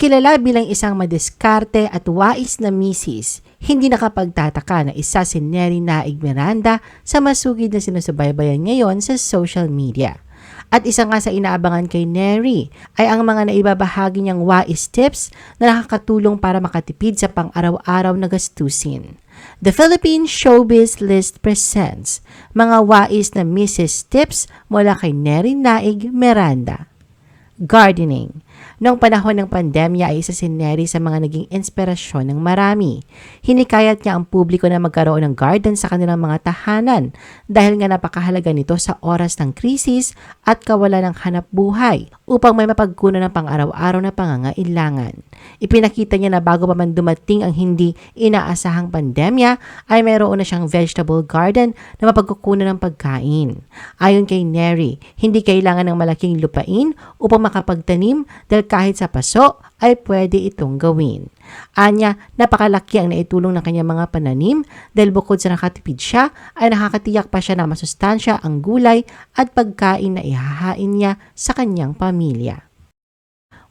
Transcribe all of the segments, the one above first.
Kilala bilang isang madiskarte at wais na misis, hindi nakapagtataka na isa si Neri Naig Miranda sa masugid na sinusubaybayan ngayon sa social media. At isa nga sa inaabangan kay Neri ay ang mga naibabahagi niyang wais tips na nakakatulong para makatipid sa pang-araw-araw na gastusin. The Philippine Showbiz List presents mga wais na Mrs. Tips mula kay Neri Naig Miranda. Gardening. Noong panahon ng pandemya ay isa si Neri sa mga naging inspirasyon ng marami. Hinikayat niya ang publiko na magkaroon ng garden sa kanilang mga tahanan dahil nga napakahalaga nito sa oras ng krisis at kawalan ng hanap buhay upang may mapagkunan ng pang-araw-araw na pangangailangan. Ipinakita niya na bago pa man dumating ang hindi inaasahang pandemya ay mayroon na siyang vegetable garden na mapagkukunan ng pagkain. Ayon kay Neri, hindi kailangan ng malaking lupain upang makapagtanim dahil kahit sa paso ay pwede itong gawin. Anya, napakalaki ang naitulong ng kanyang mga pananim dahil bukod sa nakatipid siya, ay nakakatiyak pa siya na masustansya ang gulay at pagkain na ihahain niya sa kanyang pamilya.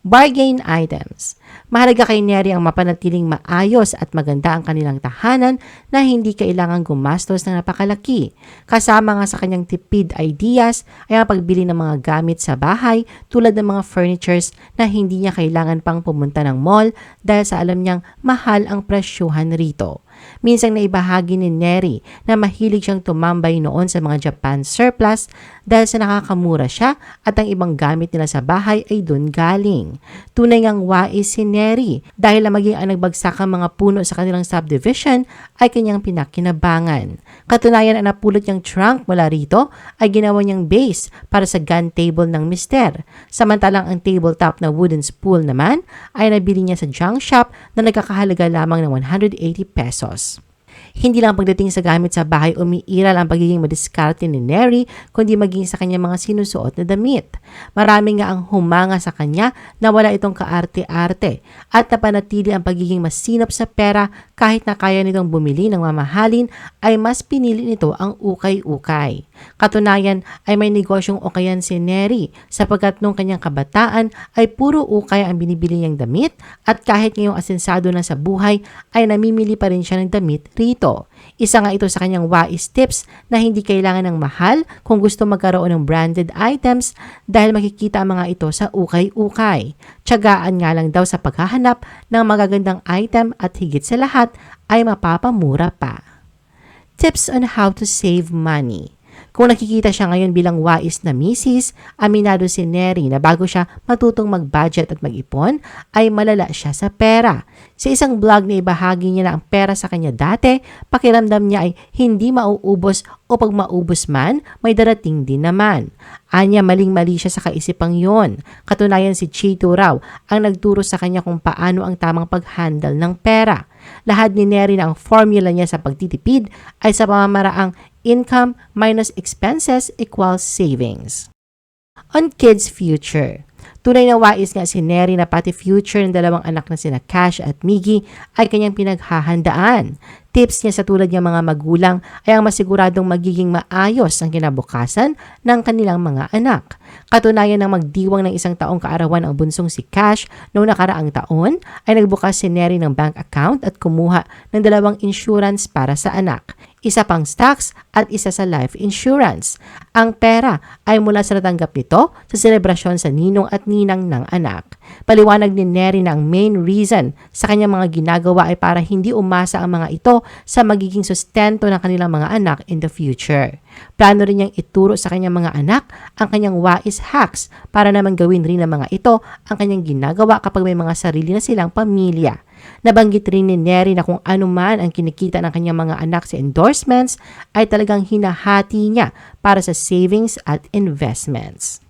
Bargain items. Mahalaga kay Neri ang mapanatiling maayos at maganda ang kanilang tahanan na hindi kailangang gumastos ng napakalaki. Kasama nga sa kanyang tipid ideas ay ang pagbili ng mga gamit sa bahay tulad ng mga furnitures na hindi niya kailangan pang pumunta ng mall dahil sa alam niyang mahal ang presyuhan rito. Minsang naibahagi ni Neri na mahilig siyang tumambay noon sa mga Japan surplus dahil sa nakakamura siya at ang ibang gamit nila sa bahay ay dun galing. Tunay ngang wais si Neri dahil na maging ang nagbagsak ang mga puno sa kanilang subdivision ay kanyang pinakinabangan. Katunayan ang napulot niyang trunk mula rito ay ginawa niyang base para sa gun table ng mister. Samantalang ang tabletop na wooden spool naman ay nabili niya sa junk shop na nagkakahalaga lamang ng 180 pesos. Hindi lang pagdating sa gamit sa bahay umiiral ang pagiging madiskarte ni Neri, kundi maging sa kanya mga sinusuot na damit. Marami nga ang humanga sa kanya na wala itong kaarte-arte at napanatili ang pagiging masinop sa pera kahit na kaya nitong bumili ng mamahalin ay mas pinili nito ang ukay-ukay. Katunayan ay may negosyong ukayan si Neri sapagkat nung kanyang kabataan ay puro ukay ang binibili niyang damit at kahit ngayong asensado na sa buhay ay namimili pa rin siya ng damit rito. Isa nga ito sa kanyang wais tips na hindi kailangan ng mahal kung gusto magkaroon ng branded items dahil makikita ang mga ito sa ukay-ukay. Tiyagaan nga lang daw sa paghahanap ng magagandang item at higit sa lahat ay mapapamura pa. Tips on how to save money. Kung nakikita siya ngayon bilang wais na misis, aminado si Neri na bago siya matutong mag-budget at mag-ipon, ay malala siya sa pera. Sa isang vlog na ibahagi niya na ang pera sa kanya dati, pakiramdam niya ay hindi mauubos o pag maubos man, may darating din naman. Anya maling-mali siya sa kaisipang yon. Katunayan si Chito raw ang nagturo sa kanya kung paano ang tamang pag-handle ng pera. Lahat ni Neri na ang formula niya sa pagtitipid ay sa pamamaraang income minus expenses equals savings. On kids' future, Tunay na wais nga si Neri na pati future ng dalawang anak na sina Cash at Miggy ay kanyang pinaghahandaan. Tips niya sa tulad ng mga magulang ay ang masiguradong magiging maayos ang kinabukasan ng kanilang mga anak. Katunayan ng magdiwang ng isang taong kaarawan ang bunsong si Cash noong nakaraang taon ay nagbukas si Neri ng bank account at kumuha ng dalawang insurance para sa anak isa pang stocks at isa sa life insurance. Ang pera ay mula sa natanggap nito sa selebrasyon sa ninong at ninang ng anak. Paliwanag ni Neri na ang main reason sa kanyang mga ginagawa ay para hindi umasa ang mga ito sa magiging sustento ng kanilang mga anak in the future. Plano rin niyang ituro sa kanyang mga anak ang kanyang wais hacks para naman gawin rin ng mga ito ang kanyang ginagawa kapag may mga sarili na silang pamilya. Nabanggit rin ni Neri na kung ano man ang kinikita ng kanyang mga anak sa endorsements ay talagang hinahati niya para sa savings at investments.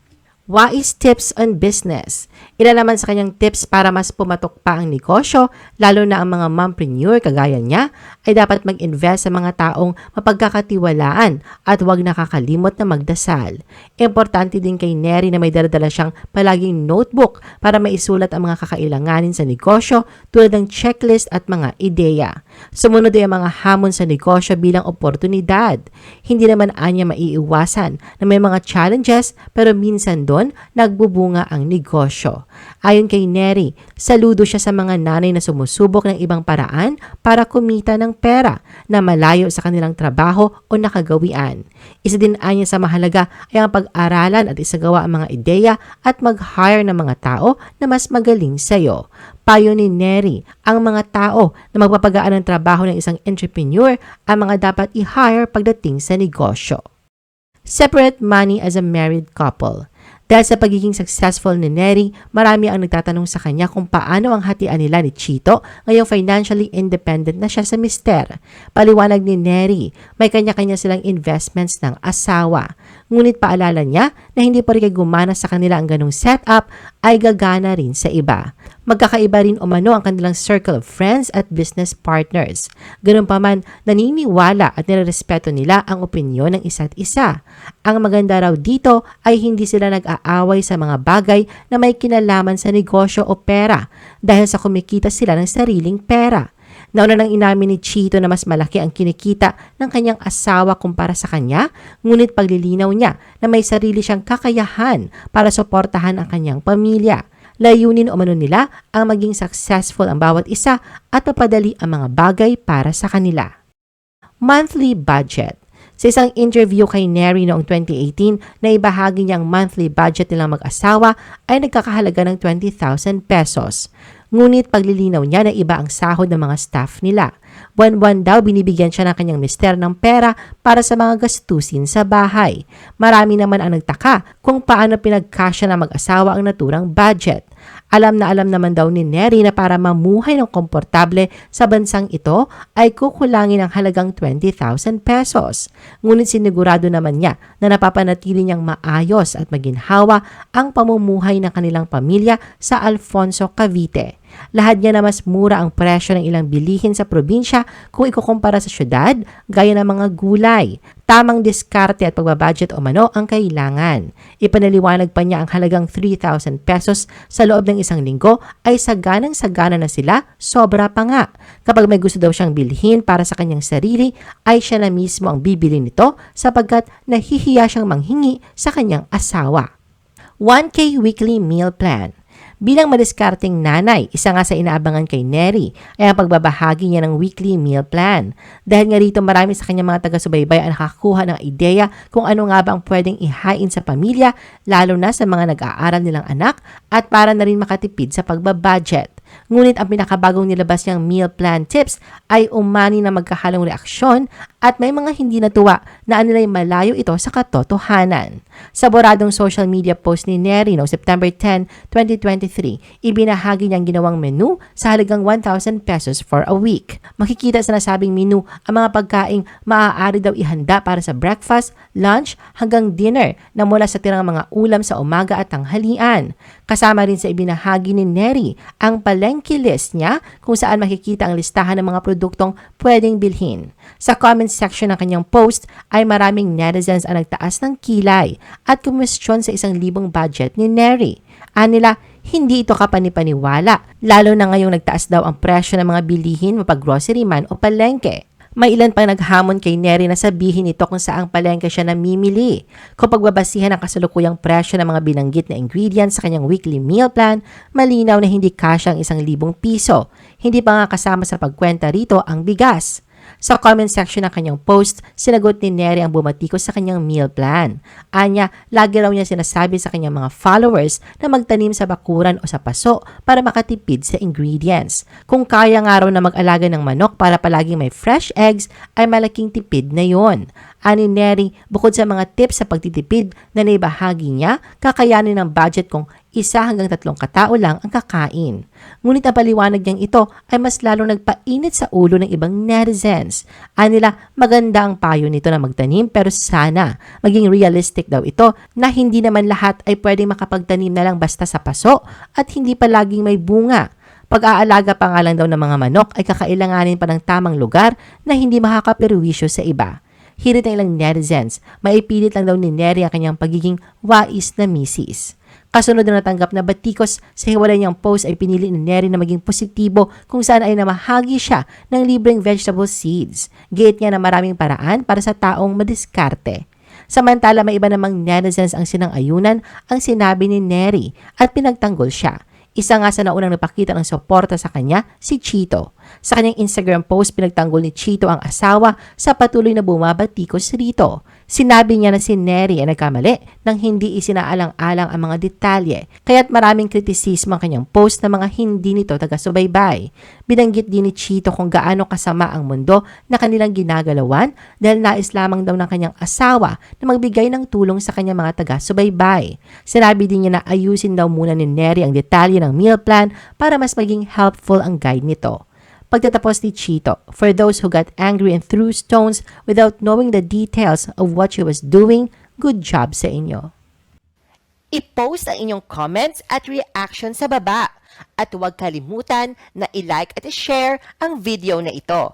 Wise tips on business. Ilan naman sa kanyang tips para mas pumatok pa ang negosyo, lalo na ang mga mompreneur kagaya niya, ay dapat mag-invest sa mga taong mapagkakatiwalaan at huwag nakakalimot na magdasal. Importante din kay Neri na may daladala siyang palaging notebook para maisulat ang mga kakailanganin sa negosyo tulad ng checklist at mga ideya. Sumunod ay ang mga hamon sa negosyo bilang oportunidad. Hindi naman anya maiiwasan na may mga challenges pero minsan doon nagbubunga ang negosyo. Ayon kay Neri, saludo siya sa mga nanay na sumusubok ng ibang paraan para kumita ng pera na malayo sa kanilang trabaho o nakagawian. Isa din anya sa mahalaga ay ang pag-aralan at isagawa ang mga ideya at mag-hire ng mga tao na mas magaling sa iyo. Payo ni Neri, ang mga tao na magpapagaan ng trabaho ng isang entrepreneur ang mga dapat i-hire pagdating sa negosyo. Separate money as a married couple. Dahil sa pagiging successful ni Neri, marami ang nagtatanong sa kanya kung paano ang hatian nila ni Chito ngayong financially independent na siya sa mister. Paliwanag ni Neri, may kanya-kanya silang investments ng asawa. Ngunit paalala niya na hindi pa rin gumana sa kanila ang ganong setup ay gagana rin sa iba. Magkakaiba rin umano ang kanilang circle of friends at business partners. Ganun pa man, naniniwala at nirerespeto nila ang opinyon ng isa't isa. Ang maganda raw dito ay hindi sila nag-aaway sa mga bagay na may kinalaman sa negosyo o pera dahil sa kumikita sila ng sariling pera. Nauna nang inamin ni Chito na mas malaki ang kinikita ng kanyang asawa kumpara sa kanya, ngunit paglilinaw niya na may sarili siyang kakayahan para suportahan ang kanyang pamilya. Layunin umano nila ang maging successful ang bawat isa at mapadali ang mga bagay para sa kanila. Monthly budget. Sa isang interview kay Neri noong 2018 na ibahagi niyang monthly budget nilang mag-asawa ay nagkakahalaga ng 20,000 pesos. Ngunit paglilinaw niya na iba ang sahod ng mga staff nila. Buwan-buwan daw binibigyan siya ng kanyang mister ng pera para sa mga gastusin sa bahay. Marami naman ang nagtaka kung paano pinagkasya ng mag-asawa ang naturang budget. Alam na alam naman daw ni Neri na para mamuhay ng komportable sa bansang ito ay kukulangin ang halagang 20,000 pesos. Ngunit sinigurado naman niya na napapanatili niyang maayos at maginhawa ang pamumuhay ng kanilang pamilya sa Alfonso, Cavite. Lahat niya na mas mura ang presyo ng ilang bilihin sa probinsya kung ikukumpara sa syudad, gaya ng mga gulay. Tamang diskarte at pagbabudget o mano ang kailangan. Ipanaliwanag pa niya ang halagang 3,000 pesos sa loob ng isang linggo ay saganang sagana na sila, sobra pa nga. Kapag may gusto daw siyang bilhin para sa kanyang sarili, ay siya na mismo ang bibili nito sapagkat nahihiya siyang manghingi sa kanyang asawa. 1K Weekly Meal Plan Bilang madiskarting nanay, isa nga sa inaabangan kay Neri ay ang pagbabahagi niya ng weekly meal plan. Dahil nga rito marami sa kanyang mga taga-subaybay ang nakakuha ng ideya kung ano nga ba ang pwedeng ihain sa pamilya, lalo na sa mga nag-aaral nilang anak at para na rin makatipid sa pagbabudget. Ngunit ang pinakabagong nilabas niyang meal plan tips ay umani na magkahalong reaksyon at may mga hindi natuwa na anilay malayo ito sa katotohanan. Sa boradong social media post ni Neri noong September 10, 2023, ibinahagi niyang ginawang menu sa halagang 1,000 pesos for a week. Makikita sa nasabing menu ang mga pagkaing maaari daw ihanda para sa breakfast, lunch hanggang dinner na mula sa tirang mga ulam sa umaga at tanghalian. Kasama rin sa ibinahagi ni Neri ang palengke list niya kung saan makikita ang listahan ng mga produktong pwedeng bilhin. Sa comment section ng kanyang post ay maraming netizens ang nagtaas ng kilay at kumestyon sa isang libong budget ni Neri. Anila, hindi ito kapanipaniwala, lalo na ngayong nagtaas daw ang presyo ng mga bilihin mapag-grocery man o palengke. May ilan pang naghamon kay Neri na sabihin ito kung saang palengke siya namimili. Kung pagbabasihan ang kasalukuyang presyo ng mga binanggit na ingredients sa kanyang weekly meal plan, malinaw na hindi kasya ang isang libong piso. Hindi pa nga kasama sa pagkwenta rito ang bigas. Sa comment section ng kanyang post, sinagot ni Neri ang bumatikos sa kanyang meal plan. Anya, lagi raw niya sinasabi sa kanyang mga followers na magtanim sa bakuran o sa paso para makatipid sa ingredients. Kung kaya nga raw na mag-alaga ng manok para palaging may fresh eggs, ay malaking tipid na yon. Ani Neri, bukod sa mga tips sa pagtitipid na naibahagi niya, kakayanin ng budget kung isa hanggang tatlong katao lang ang kakain. Ngunit ang paliwanag niyang ito ay mas lalong nagpainit sa ulo ng ibang netizens. Anila, maganda ang payo nito na magtanim pero sana maging realistic daw ito na hindi naman lahat ay pwedeng makapagtanim na lang basta sa paso at hindi palaging may bunga. Pag-aalaga pa nga lang daw ng mga manok ay kakailanganin pa ng tamang lugar na hindi makakaperwisyo sa iba. Hirit ng ilang netizens, maipilit lang daw ni Neri ang kanyang pagiging wais na misis. Kasunod na natanggap na batikos sa hiwalay niyang post ay pinili ni Neri na maging positibo kung saan ay namahagi siya ng libreng vegetable seeds. Gate niya na maraming paraan para sa taong madiskarte. Samantala may iba namang netizens ang sinang ayunan ang sinabi ni Neri at pinagtanggol siya. Isa nga sa naunang napakita ng suporta sa kanya, si Chito. Sa kanyang Instagram post, pinagtanggol ni Chito ang asawa sa patuloy na bumabatikos rito. Sinabi niya na si Neri ay nagkamali nang hindi isinaalang-alang ang mga detalye, kaya't maraming kritisismo ang kanyang post na mga hindi nito taga-subaybay. Binanggit din ni Chito kung gaano kasama ang mundo na kanilang ginagalawan dahil nais lamang daw ng kanyang asawa na magbigay ng tulong sa kanyang mga taga-subaybay. Sinabi din niya na ayusin daw muna ni Neri ang detalye ng meal plan para mas maging helpful ang guide nito. Pagtatapos ni Chito, for those who got angry and threw stones without knowing the details of what she was doing, good job sa inyo. I-post ang inyong comments at reaction sa baba. At huwag kalimutan na i-like at i-share ang video na ito.